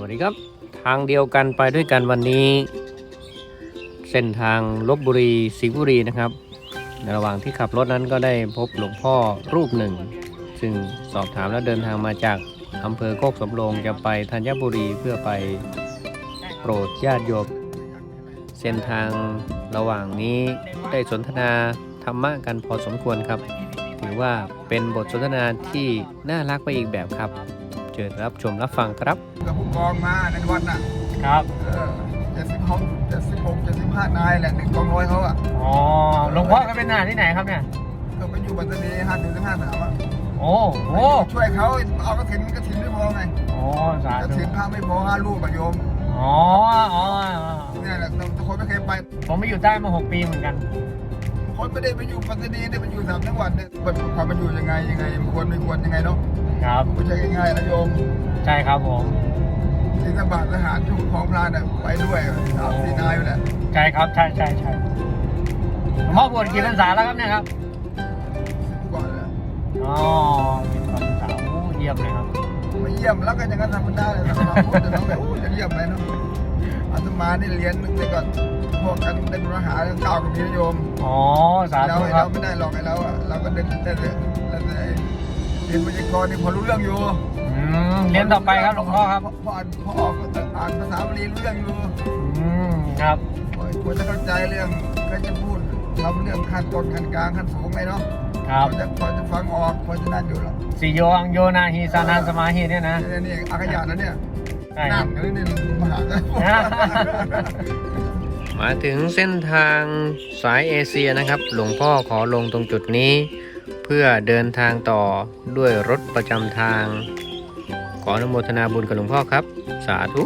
วัสดีครับ ทางเดียวกันไปด้วยกันวันนี้ เส้นทางลบบุรีสิงห์บุรีนะครับ ในระหว่างที่ขับรถนั้นก็ได้พบหลวงพ่อรูปหนึ่ง ซึ่งสอบถามแล้วเดินทางมาจากอำเภอโคกสำโรงจะไปธัญบุรีเพื่อไปโปรดญาติโยมเส้นทางระหว่างนี้ได้สนทนาธรรมะกันพอสมควรครับ ถือว่าเป็นบทสนทนาที่น่ารักไปอีกแบบครับ เชิญรับชมรับฟังครับ กับผู้กองมาในวันน่ะครับ เออเจ็ดสิบหกเจ็ดสิบหกเจ็ดสิบห้านายแหละหนึ่งกองร้อยเขาอะ อ๋อหลวงพ่อก็เป็นทหารที่ไหนครับเนี่ย ก็ไปอยู่บัตรนีห้าถึงสิบห้าสามอะโอ้โหช่วยเขาเอากระถินกระถินไม่พอไงโอ้สากระธุถินพระไม่พอห้าลูกกับโยมอ๋ออ๋อเนี่ยแหละทุกคนไม่เคยไป ผมไปอยู่ใต้มาหกปีเหมือนกัน คนไม่ได้ไปอยู่ปัตตานีได้ไปอยู่สามจังหวัดเนี่ยมันความมันอยู่ยังไงยังไงมันควรไม่ควรยังไงเนาะครับไม่ใช่ง่ายๆนะโยม ใช่ครับผม ที่สบาททหารชุมของพรานเนี่ยไปด้วยสามสี่นายอยู่แหละใช่ครับใช่ใช่ใช่หลวงพ่อบวชกี่พรรษาแล้วครับเนี่ยครับก่อนเลยอ๋อเป็นพรรษาโอ้เยี่ยมเลยครับมาเยี่ยมแล้วก็อย่างนั้นธรรมดาเลยธรรมดาพูดแต่น้องแบบโอ้จะเยี่ยมเลยเนาะอาตมานี่เรียนตั้งแต่ก่อนพวกกันเป็นมหาเก้ากับมีโยมอ๋อสาเราธุไอ้ครัเราบไม่ได้หรอกไอ้เราอะเราก็เดินได้เลยแล้วแต่เรียนวิทยากรนี่พอรู้เรื่องอยู่อืมเรียนต่อไปครับหลวงพ่อครับพออ่านพอออกก็อ่านภาษาบาลีรู้เรื่องอยู่อืมครับควรจะเข้าใจเรื่องก็จะพูดทำเรื่องขั้นต้นขั้นกลางขั้นสูงไงเนาะครับพอจะพอจะฟังออกพอจะนั่นอยู่หรอกสิโยอังโยนาฮีสานันสมาฮีเนี่ยนะนี่นี่อาขยานะเนี่ยใช่คนั่รันบนี่นี่มหากันมาถึงเส้นทางสายเอเชียนะครับ หลวงพ่อขอลงตรงจุดนี้ เพื่อเดินทางต่อด้วยรถประจำทางข ออนุโมทนาบุญกับหลวงพ่อครับ สาธุ